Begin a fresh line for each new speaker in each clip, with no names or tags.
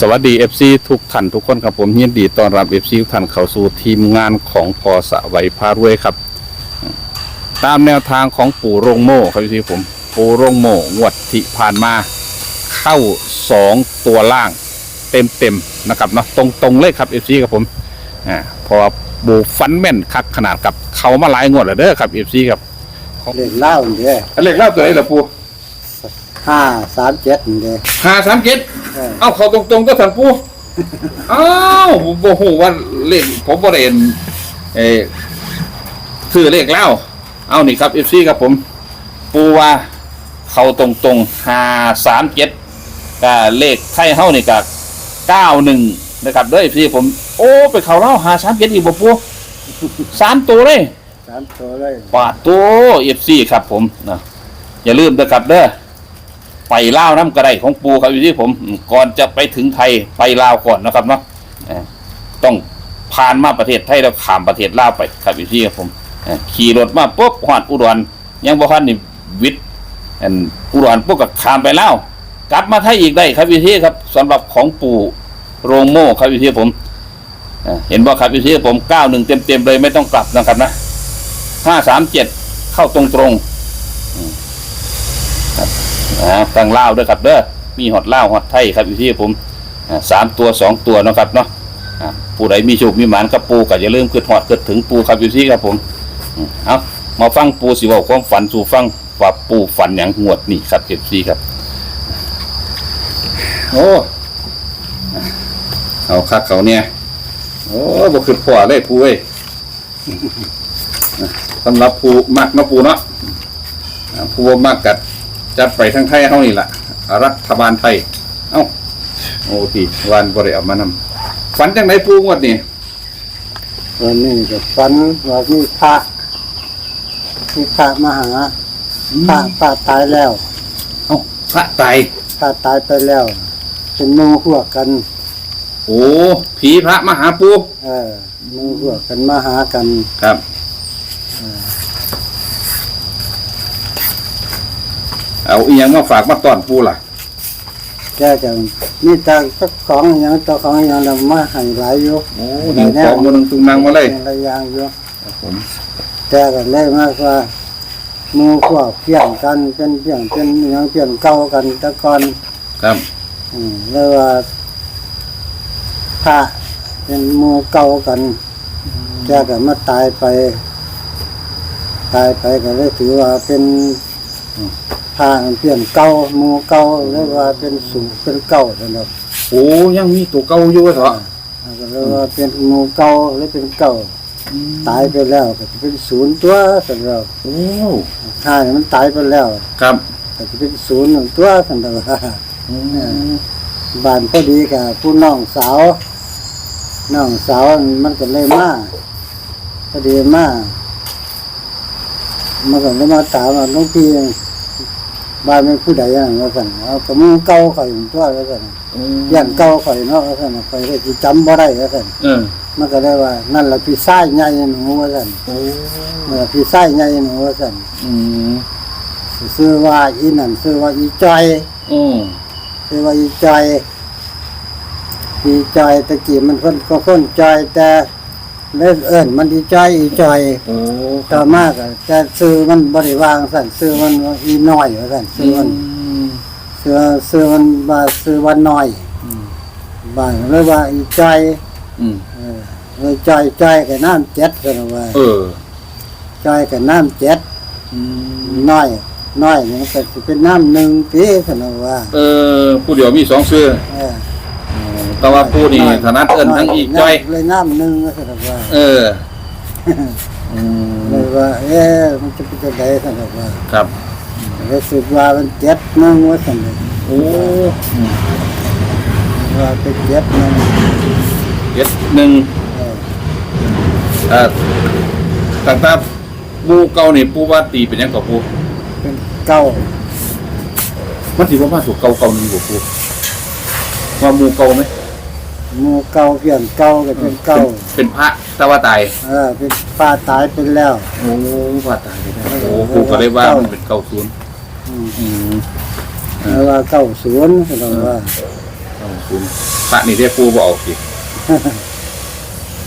สวัสดี FC ทุกท่านทุกคนครับผมยินดีต้อนรับ FC ทุกท่านเข้าสู่ทีมงานของพอสะไวพารวยครับ ตามแนวทางของปู่โรงโม่ครับพี่ผม ปู่โรงโม่งวดที่ผ่านมา เข้าสองตัวล่าง เต็มเต็มๆนะครับเนาะตรงตรงๆเลยครับ FC ครับผมอ่าเพอบูฟันแม่นคักขนาดกับเขามาหลายงวดแล้วเด้อครับ FC ครับ
เล่นเหล้าเด้อ
เลขเล่าตัวไหนล่ะปู่
ห้าสามเจ็ดเด้อ
ห้าสามเจ็ด
เออ
เอาเขาตรงๆก็สันปูอ้าวผมโมโหว่าเลขผมบริเวณเออคือเลขแล้ว เอานี่ครับเอฟซีครับผม ปูว่าเขาตรงๆห้าสามเจ็ดก็เลขไทยเฮ้านี่กับเก้าหนึ่งนะครับเด้วยเอฟซีผม โอ้ ไปเขาเล่าหาสามเจ็ดอีกบ่ปูสามตัวเลย
สามตัวเลย
ปาดตัวเอฟซีครับผมนะอย่าลืมนะครับเด้อ ไปลาวน้ำกระไดของปูครับอยู่ที่ผมก่อนจะไปถึงไทยไปลาวก่อนนะครับเนาะต้องผ่านมาประเทศไทยแล้วข้ามประเทศลาวไปครับอยู่ที่ครับผมขี่รถมาปุ๊บหอดอุดรยังบ่ทันนี่วิทย์อันอุดรปุ๊บก็ข้ามไปลาวกลับมาไทยอีกได้ครับอยู่ที่ครับสำหรับของปู่โรงโม่ครับอยู่ที่ผมเห็นบ่ครับอยู่ที่ผมเก้าหนึ่งเต็มๆเลยไม่ต้องกลับนะครับนะห้าสามเจ็ดเข้าตรงตรงๆ อ่าตั้งเล่าด้วยครับเด้อมีหอดเล่าหอดไทยครับอยู่ที่ผมอ่าสามตัวสองตัวเนาะครับเนาะอ่าผู้ใดมีโชคมีหมานกับปูก็อย่าลืมขึ้นหอดขึ้นถึงปูครับอยู่ที่ครับผมอืมเอามาฟังปูสิเว่าความฝันสู่ฟังว่าปูฝันอย่างงวดนี่ครับเอฟซีครับ โอ้เอาคักเขาเนี่ย โอ้บ่ขึ้นพอเลยปูเอ้ย สำหรับผู้มักเนาะผู้เนาะอ่าผู้บ่มักกัด จัดไปทั้งไทยเฮานี่ล่ะ รัฐบาลไทย เอ้าโอ้ทีวันบ่ได้เอามานำฝันจังไดปูงวดนี่
วันนี้ก็ฝันว่ามีพระมีพระมาหาพระพระตายแล้ว
เอ้าพระตาย
พระตายไปแล้ว เป็นหมูหัวกกัน
โอ้ผีพระมาหาปู
เออหมูหัวกกันมาหากัน
ครับ เอาอีหยังมาฝากมาต้อนปูล่ะ
แกจะมีตังสักของอหย่างตัวของอหย่างเรามาให้หลายอยู่
โอ้หิวของมันตุงนางมาเลย
หลายอย่างอยู่
ครับผม
แต่ก็เลยมากว่าหมูพวกเพียงกันเป็นเพียงเป็นอหย่างเพียงเก่ากันแตะก่อน
ครับ
อืมเรียกว่าพระเป็นหมูเก่ากันแกก็มาตายไป ตายไปก็เลยถือว่าเป็น พระเปลี่ยนเก่าหมูเก่าเรียกว่าเป็นสูงเป็นเก่าสำหรับ
โอ้ยังมีตัวเก่าอยู่เถอะ
ก็เรียกว่าเป็นหมูเก่าหรือเป็นเก่าตายไปแล้วก็จะเป็นศูนย์ตัวสำหรับ
โอ้
ถ้ามันตายไปแล้ว
ครับ
ก็จะเป็นศูนย์หนึ่งตัวสำหรับ
อืม
บ้านพอดีกับผู้น้องสาวน้องสาวมันก็เลยมาพอดีมา มันก็เลยมาถามว่าหลุงพี่บ้านเป็นผู้ใดอย่างว่าสั่นเอากระมุงเก่าข่อยอยู่ตัวว่าสั่นย่านเก่าข่อยเนาะว่าสั่นข่อยก็สิจำบ่ได้ว่าสั่น
เออ
มันก็ได้ว่า นั่นล่ะพี่ชายใหญ่หนูว่าสั่น
โอ้
เมื่อพี่ชายใหญ่หนูว่าสั่น
อืม
ชื่อว่าอีนั่นชื่อว่าอีจอย
อืม
คือว่าอีจอยอีจอยตะกี้มันคนก็คนจอยแต่ เล่นเอิญมันอีจอยอีจอย
โอ้
ต่อมากอะแต่ซื้อมันบริวางสั่นซื้อมันว่าอีน้อยว่าสั่นซื้อมันซื้อซื้อมันว่าซื้อว่าน้อยบ้านเลยว่าอีจอย
อืม
เออเลยจอยจอยกับน้ำเจ็ดกันว่า
เออ
จอยกับน้ำเจ็ด
อืม
น้อยน้อยนี่ก็สิเป็นน้ำหนึ่งปีกันว่า
เออผู้เดียวมีสองซื้อ
เออ
แต่ว่าผู้นี่ถนัดเอิ้นทั้งอีกจ้อย
เลยน้ำหนึ่งกันว่า
เอออืม
เลยว่า เอ๊ะมันจะเป็นจะไดกันว่า
ครับ
เลยสึกว่ามันเจ็ดหนึงว่าสันเลย
โอ้อืม
ว่าเป็นเจ็ดหนึง
เจ็ดหนึ่ง
เออ
เอ่อต่างตาปูเก่านี่ปูว่าตีเป็นหยังกับปู
เป็นเก้า
มันถือว่ามาถูกเก่าเก่าหนึ่งบ่ปูว่าหมูเก่าไหม
หมูเก้าเพียงเก้าก็เป็นเก้า
เป็นเป็นพระแตะว่าตาย
เออเป็นป้าตายเป็นแล้ว
โอ้พระตายไปได้โอ้ปูก็เลยว่ามันเป็นเก่าศูนย์
อืม
อืม
แล้วว่าเก้าศูนย์กันว่า
เก่าศูศูนย์พระนี่ได้ปูบ่เอาสิ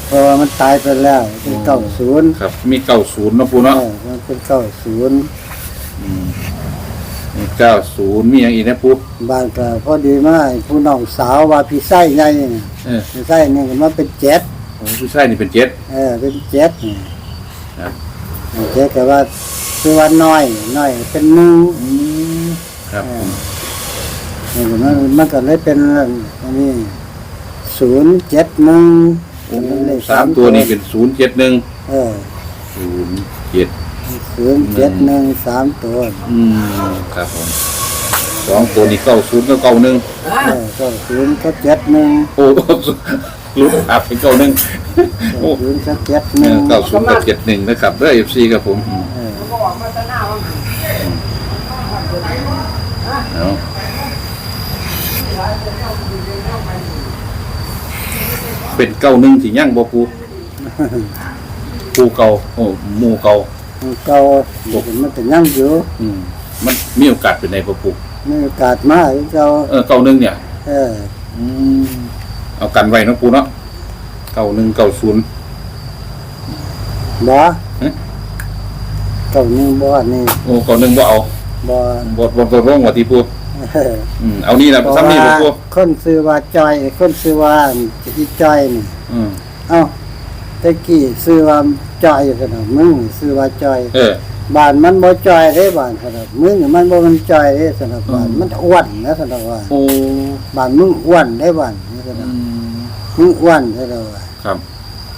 เพราะว่ามันตายไปแล้วเป็นเก้าศูนย์
ครับ มีเก้าศูนย์เนาะปู
เอ
เนาะ
อมันเป็นเก้าศูนย์
มี เก้าศูนย์มีอย่างอีกนะปู
บ้านก็พอดีมากผู้น้องสาวว่าพี่ไส้ใหญ่นี่
เออ
พี่ไส้นี่ก็มาเป็นเจ็ด
โอ้ผู้ชายนี่เป็นเจ็ด
เออเป็นเจ็ดนี่
ครับ
เจ็ดแต่ว่าคือว่าน้อยน้อยเป็นหนึ่ง
ครับผม
นี่ก็มันมันก็เลยเป็นอันนี้ศูนย์เจ็ดหนึ่ง
โอ้สามตัวนี่เป็นศูนย์เจ็ดหนึ่ง
เออ
ศูนย์เจ็ด
ศูนย์เจ็ดหนึ่งสามตัว
อืมครับผมสองตัวนี่เก้าศูนย์ก็เก้าหนึ่ง
เออก็ศูนย์ก็เจ็ดหนึ่ง
โอ้ลุ้นอับเป็นเก้าหนึ่งโอ้
ศูนย์ก็เจ็ดหนึ่ง
เก้าศูนย์กับเจ็ดหนึ่งนะครับด้วยเอฟซีครับผมอืม
เออ
เอาเป็นเก้าหนึ่งที่ยั่งบ่ปูปูเก่าโอ้หมูเก่า
เก่าเดี๋ยวมันจะยั่งอยู่
อืมมันมีโอกาสเป็นในบ่ปู
มีโอกาสมากเก่า
เออเก้าหนึ่งเนี่ย
เออ
อืมเอากันไว้เนาะปูเนาะเก้าหนึ่งเก้าศูนย์
บ่
เอ๊ะ
เก่าหนึ่งบ่นี่
โอ้เก้าหนึ่งบ่เอา
บ่
บ่บ่ตัวร่องว่าที่ปู
เออ
อืมเอานี่นะ
เพราะ
ซ้ำนี่บ่
ว่า
ปู
คนซื้อว่าจอย คนซื้อว่าอีจอยนี่
อืม
เอ้าแตะกี้ซื้อว่าจอยขนาดมึงซื้อว่าจอย
เออ
บ้านมันบ่จอยเด้บ้านขนาดมึงนี่มันบ่มันจอยเด้สำหรับบ้าน
อืม
มันอ้วนนะสำหรับว่า
โอ้
บ้านมึงอ้วนได้บ้านนี่สำห
อื
รับ
ม
มึงอ้วนได้แล้วว่า
ครับ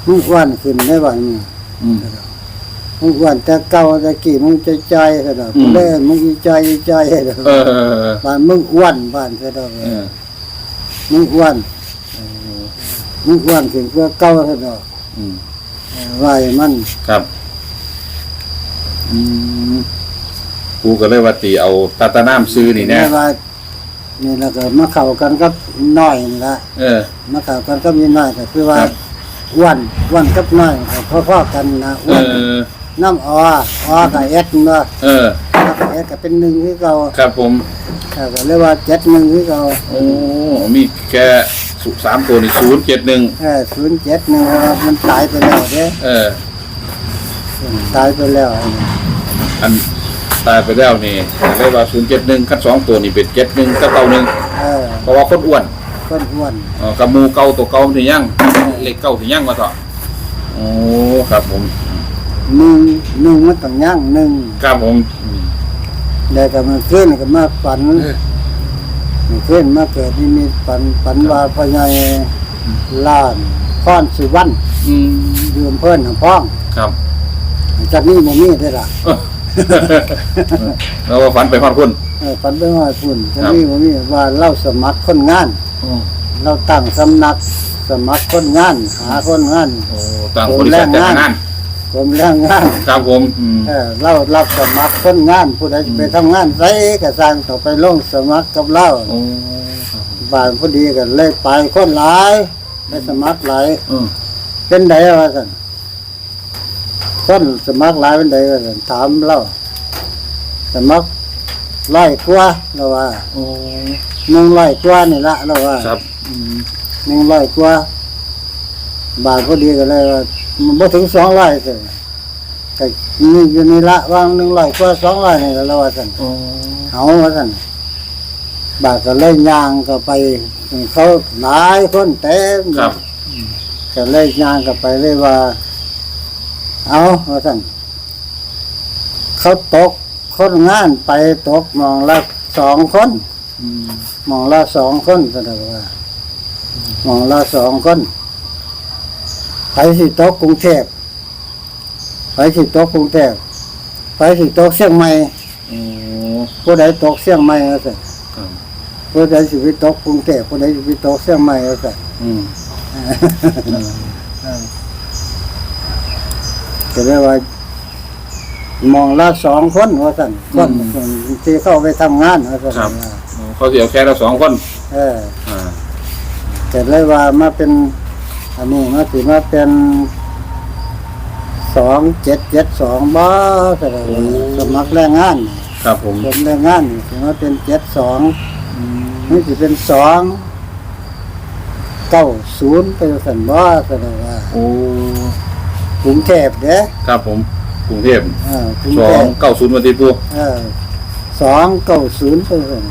มึงอ้วนขึ้นได้บ้านมึง
อืม
มึงอ้วนแต่เก่าแต่กี้มึงจะจอยสำหรับ
อืม
เล่นมึงสิจอยจอยได้
เออเออ
บ้านมึงอ้วนบ้านสำหรับ
เออ
มึงอ้วนมึงอ้วนขึ้นเพื่อเก่าสำหรับ
อืม
ว่าให้มัน
ครับอืมกูก็เลยว่าตีเอาตาตาน้ำซื้อนี่แน่
ว่านี่แล้วก็มาเข้ากันกับน้อยนี่ละ
เออ
มาเข้ากันกับมีน้อยก็คือว่า
ครับ
อ้วนอ้วนกับน้อยก็พอๆกันนะ
เอ
อ้วน
อ
น้ำออออกับเอ็ดเนาะ
เออ
กับเอ็ดก็เป็นหนึ่งคือเก่า
ครับผม
เออก็เรียกว่าเจ็ดหนึ่งคือเก่า
โอ้มีแค่ สุสามตัวนี่ศูนย์เจ็ดหนึ่ง
เออศูนย์เจ็ดหนึ่งมันตายไปแล้วเด้
เออ
ตายไปแล้ว
อันตายไปแล้วนี่เรียกว่าศูนย์เจ็ดหนึ่งขั้นสองตัวนี่เป็นเจ็ดหนึ่งกับเก้าหนึ่ง
เออ
เพราะว่าคนอ้วน
คนอ้วน
เออกับหมูเก่าตัวเก่าที่ยั่งเล็กเก่าที่ยั่งมาเถอะโอ้ครับผม
หนึ่งหนึ่งมันต้องย่างหนึ่ง
ครับผม
แล้วก็มันขึ้นก็มาฝัน มันขึ้นมาเกิดนี่มีฝันฝันว่าพ่อใหญ่ล้านพรสุวรรณ
อืม
อยู่อำเพิ่นหนองพ้อง
ครับ
จากนี้บ่มีได้อล่ะ
แล้วว่าฝันไปพอดคุณ
เออฝันไปว่าพุ่นจาก
ครับ
นี้บ่มีว่าเล่าสมัครคนงานเราตั้งสำนักสมัครคนงาน หาคนงาน
โอ้ต่างบริษัทแต่งงาน
กรมแรงงาน
ครับผมอืม
เออเรารับสมัครคนงานผู้ใดจะไปทำงานไสก็สร้างต่อไปลงสมัครกับเรา
โอ้
บ้านพอดีกันเลยไปคนหลายไปสมัครหลาย
เออ
เป็นไดว่าซั่นคนสมัครหลายเป็นไดว่าซั่นถามเราสมัครร้อยกว่าเราว่า
โอ้
หนึ่งร้อยกว่านี่ละเราว่า
ครับอืม
หนึ่งร้อยกว่า บาทพอดีกันเลยว่ามันบ่ถึงสองร้อยเลยแต่นี่อยู่ในละวางหนึ่งร้อยกว่าสองร้อยนี่แหละเราว่าสั่น
โอ้
เอาว่าสั่นบาทก็เลยย่างก็ไป เขาหลายคนเต็ม
ครับ
ก็เลยย่างก็ไปเลยว่า เอาว่าสั่นเขาตกคนงานไปตกหมองละสองคน
อืม
หมองละสองคนแสดงว่าหมองละสองคน ไปสิโต๊ะกรุงเทพไปสิโต๊ะกรุงเทพไปสิโต๊ะเชียงใหม่
โอ้
ผู้ใดโต๊ะเชียงใหม่ก็สิ
ครับ
ผู้ใดสิไปโต๊ะกรุงเทพผู้ใดสิไปโต๊ะเชียงใหม่ก็สิ
อืม
จะได้ว่าหมองละสองคนว่าสั่นคนที่เข้าไปทำงานว่าสั่น
ครับโอ้เขาเสียแค่ละสองคน
เออ
อ่า
แต่เลยว่ามาเป็น อันนี้มาถือมาเป็นสองเจ็ดเจ็ดสองบ้าแต่ละสมัครแรงงาน
ครับผม
เป็นแรงงานถือมาเป็นเจ็ดสอง
อืม
นี่ถือเป็นสองเก้าศูนย์ไปสันบ่แสดงว่า
โอ้
กรุงเทพเด้
ครับผมกรุงเทพ
เออกรุง
สอ
เท
ง
พ
เก้าศูนย์วันที่ปู
เออสองเก้าศูนย์ไปสัน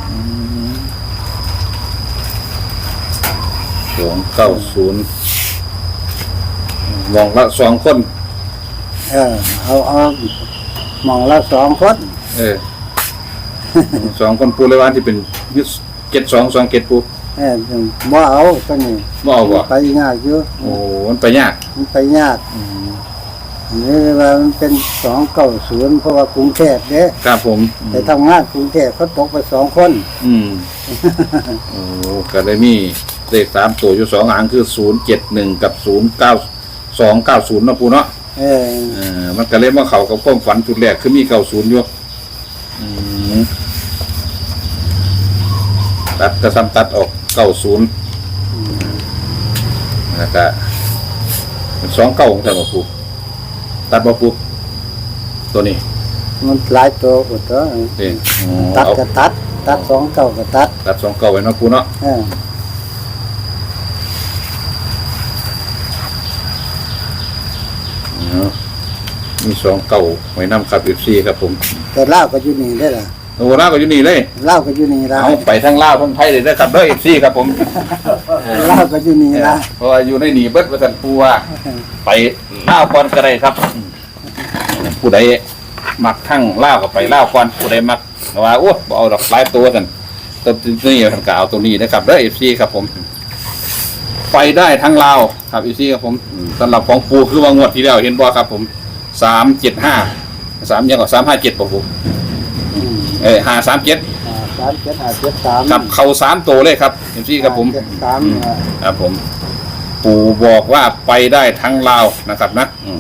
สองเก้าศูนย์ มองละสองคน
เออ เอาเอาหมองละสองคน
เออ สองคนปูเลยวันที่เป็นยึดเจ็ดสองสองเจ็ดปู
เออบ่เอาตัวนี้
บ่เอาบ่
ไปยากอยู่
โอ้มันไปยาก
มันไปยากนี่ว่ามันเป็นสองเก้าศูนย์เพราะว่ากรุงเทพเด้
ครับผม
ไปทำงานกรุงเทพเขาตกไปสองคน
อืมโอ้ก็เลยมีเลขสามตัวอยู่สองหางคือศูนย์เจ็ดหนึ่งกับศูนย์เก้า สองเก้าศูนย์นาะปูเนาะ
เออ
เออมันก็เลยมาเข้ากับความฝันจุดแรกคือมีเก้าศูนย์อยู่อืมตัดกระซำตัดออกเก้าศูนย์แล้วก็เป็นสองเก้าของแต่บ่ปูตัดบ่ปูตัวนี้
มันหลายตัวอุดตัว
เองอ๋อ
ตัด
เอา
ก็ตัด ตัดสองเก้าก็ตัด
ตัดสองเก้าไว้เนาะปูเนาะ
เออ
อ๋อมีสองเก้าไว้นำครับเอฟซีครับผม
แต่เล่าวก็อยู่นี่ได้ล่ะ
โอ้ล่าก็อยู่นี่เลย
เล่าวก็อยู่นี่ละ
เอาไปทั้งลาวทั้งไทยเลยนะครับด้วยเอฟซีครับผม
เล่าวก็อยู่นี่ละ
เพราะว่าอยู่ในหนีเบิดประสันปูว่า ไปลาวก่อนก็ได้ครับ ผู้ใดมักทั้งลาวก็ไปลาวก่อนผู้ใดมักว่าโอ้บ่เอาดอกหลายตัวกันตัวนี้ท่านก็เอาตัวนี้นะครับเด้อเอฟซีครับผม ไปได้ทั้งลาวครับเอฟซีครับผมอืมสำหรับของปูคือว่างวดที่แล้วเห็นบ่ครับผมสามเจ็ดห้าสามยังก็สามห้าเจ็ดป่ะผมเออห้าสามเจ็ด
อ่าสามเจ็ดห้าเจ็ดสาม
กับเขาสามตัวเลยครับเอฟซีครับผม
เจ็ดสามเออ
ครับผม ปู่บอกว่าไปได้ทั้งลาวนะครับนะอืม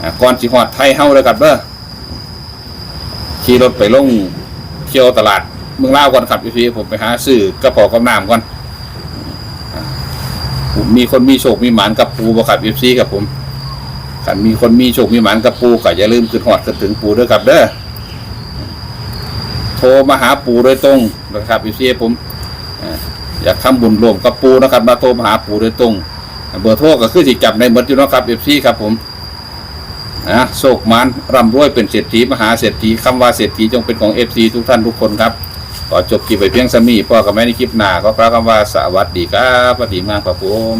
อ่าก่อนสิฮอดไทยเฮาเลยครับเด้อขี่รถไปลงเที่ยวตลาดเมืองลาวก่อนครับพี่ผมไปหาซื้อกระเป๋ากับน้ำก่อนอ่าผ มมีคนมีโชคมีหมานกับปูบ่ครับพี่ซีครับผมขันมีคนมีโชคมีหมานกับปูก็อย่าลืมขึ้นฮอดขึ้นถึงปูด้วยครับเด้อโทรมาหาปูโดยตรงนะครับพี่ซีผมอยากทำบุญรวมกับปูนะครับมาโทรมาหาปูโดยตรงเบอร์โทรก็คือสิจับในเบอร์อยู่นะครับเอฟซีครับผมนะโศกมันร่ำรวยเป็นเศรษฐีมหาเศรษฐีคำว่าเศรษฐีจงเป็นของเอฟซีทุกท่านทุกคนครับ ขอจบคลิปไปเพียงสมีพ่อกับแม่ในคลิปหน้าก็พระคำว่าสวัสดีครับสวัสดีมากครับผม